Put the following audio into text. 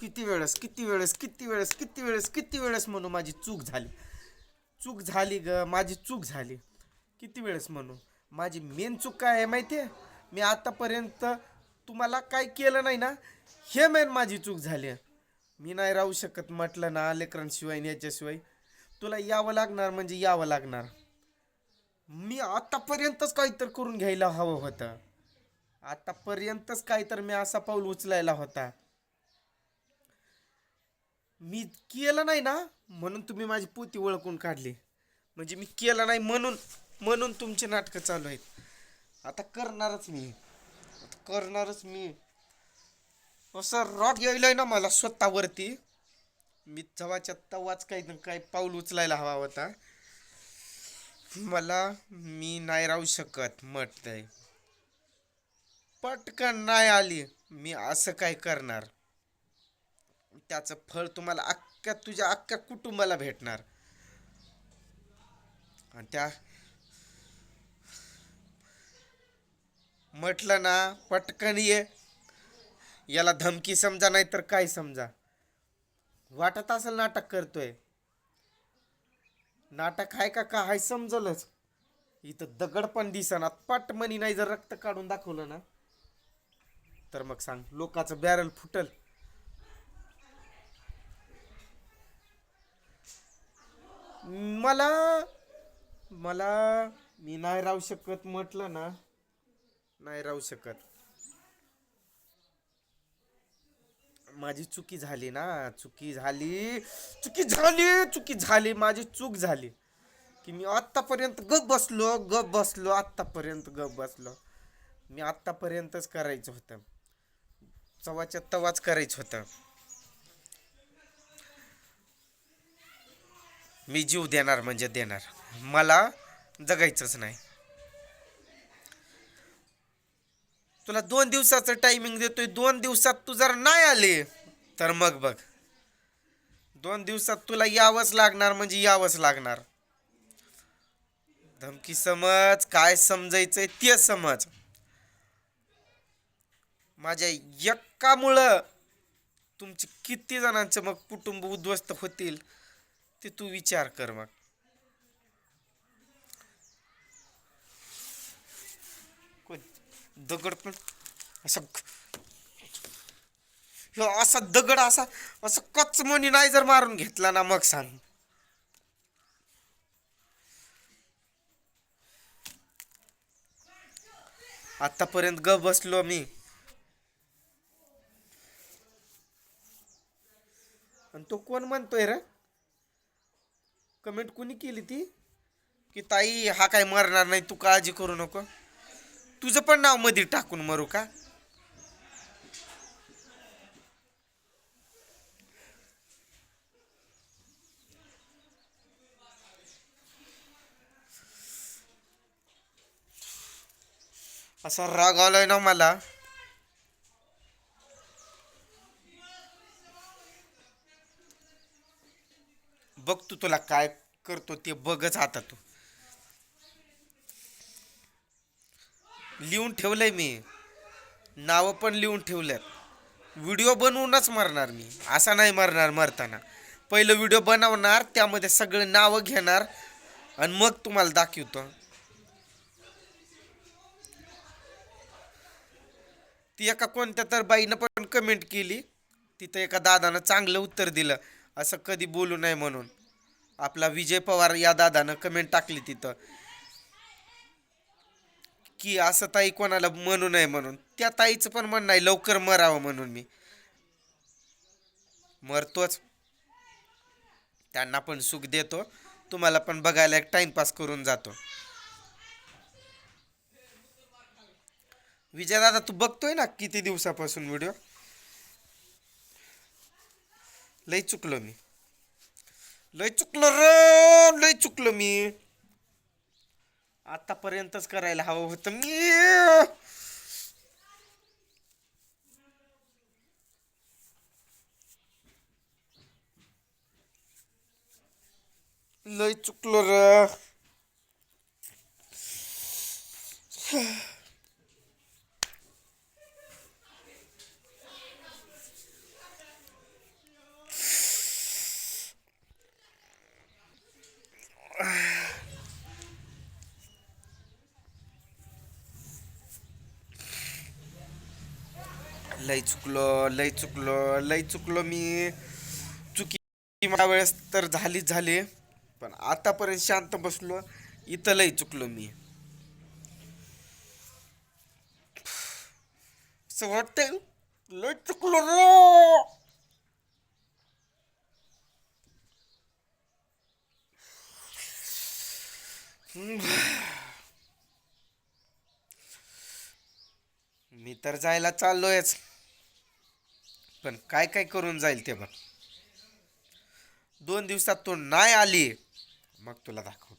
किती वेळेस किती वेळेस किती वेळेस किती वेळेस किती वेळेस म्हणू माझी चूक झाली? चूक झाली ग माझी चूक झाली. किती वेळेस म्हणू? माझी मेन चूक काय आहे माहिती आहे मी आतापर्यंत तुम्हाला काय केलं नाही ना हे मेन माझी चूक झाली मी नाही राहू शकत म्हटलं ना लेकरांशिवाय याच्याशिवाय. तुला यावं लागणार म्हणजे यावं लागणार. मी आतापर्यंतच काहीतरी करून घ्यायला हवं होतं. आतापर्यंतच काहीतरी मी असा पाऊल उचलायला होता. मी केलं नाही ना म्हणून तुम्ही माझी पोती ओळखून काढली. म्हणजे मी केलं नाही म्हणून म्हणून तुमचे नाटकं चालू आहेत. आता करणारच मी. आता करणारच मी. असं रॉट यायलाय ना मला स्वतःवरती. मी जवाच्या तवाच काही ना काही पाऊल उचलायला हवा होता. मला मी नाही राहू शकत म्हटतंय पटकन नाही आली. मी असं काय करणार. त्याचं फळ तुम्हाला अख्ख्या तुझ्या अख्ख्या कुटुंबाला भेटणार. आणि त्या म्हटलं ना पटकन ये. याला धमकी समजा नाही तर काय समजा? वाटत असेल नाटक करतोय. नाटक आहे का का हाय समजलंच. इथं दगड पण दिसना. पट मनी नाही जर रक्त काढून दाखवलं ना. तर मग सांग लोकाचं बॅरल फुटल. मला मला मी नाही राहू शकत म्हटलं ना नाही राहू शकत. माझी चुकी झाली ना चुकी झाली चुकी झाली चुकी झाली माझी चूक झाली. की मी आत्तापर्यंत गप बसलो गप बसलो आत्तापर्यंत गप बसलो. मी आत्तापर्यंतच करायचं होतं. चवाच्या तवाच करायचं होतं. मी जीव देणार म्हणजे देणार. मला जगायचंच नाही. तुला दोन दिवसाचं टायमिंग देतोय दोन दिवसात तू जर नाही आले तर मग बघ. दोन दिवसात तुला यावंच लागणार म्हणजे यावंच लागणार. धमकी समज काय समजायचंय ते समज. माझ्या एकामुळं तुमचे किती जणांचे मग कुटुंब उद्ध्वस्त होतील? ते तू विचार कर मग. दगड पण? असं असा दगड असा असं कचमनी नाही जर मारून घेतला ना मग सांग. आतापर्यंत ग बसलो मी. आणि तो कोण म्हणतोय रे? कमेंट कोणी केली ती? की ताई हा काय मरणार नाही तू काळजी करू नको. तुझं पण नावमध्ये टाकून मरू का? असा राग आलाय ना मला. बघ तू तुला काय करतो ते बघच आता तू. लिहून ठेवलंय मी. नावं पण लिहून ठेवल्यात. व्हिडिओ बनवूनच मरणार मी. असा नाही मरणार मरताना. पहिलं व्हिडिओ बनवणार त्यामध्ये सगळे नावं घेणार आणि मग तुम्हाला दाखवतो. ती एका कोणत्या तर बाईनं पण कमेंट केली. तिथं एका दादानं चांगलं उत्तर दिलं. असं कधी बोलू नये म्हणून. आपला विजय पवार या दादानं कमेंट टाकली तिथं. की असं ताई कोणाला म्हणू नये म्हणून. त्या ताईचं पण म्हणणं आहे लवकर मरावं म्हणून मी. मरतोच. त्यांना पण सुख देतो. तुम्हाला पण बघायला एक टाइमपास करून जातो. विजय दादा तू बघतोय ना किती दिवसापासून व्हिडिओ लई चुकलो मी. लय चुकलो र लय चुकलं मी. आतापर्यंतच करायला हवं होतं मी. लय चुकलो र. लय चुकलो लय चुकलो लय चुकलो मी. चुकी मला वेळेस तर झालीच झाली. पण आतापर्यंत शांत बसलो. इथं लय चुकलो मी. असं वाटतंय लय चुकलो रो. मी तर जायला चाललोयच. पण काय काय करून जाईल ते बघ. दोन दिवसात तू नाही आली मग तुला दाखव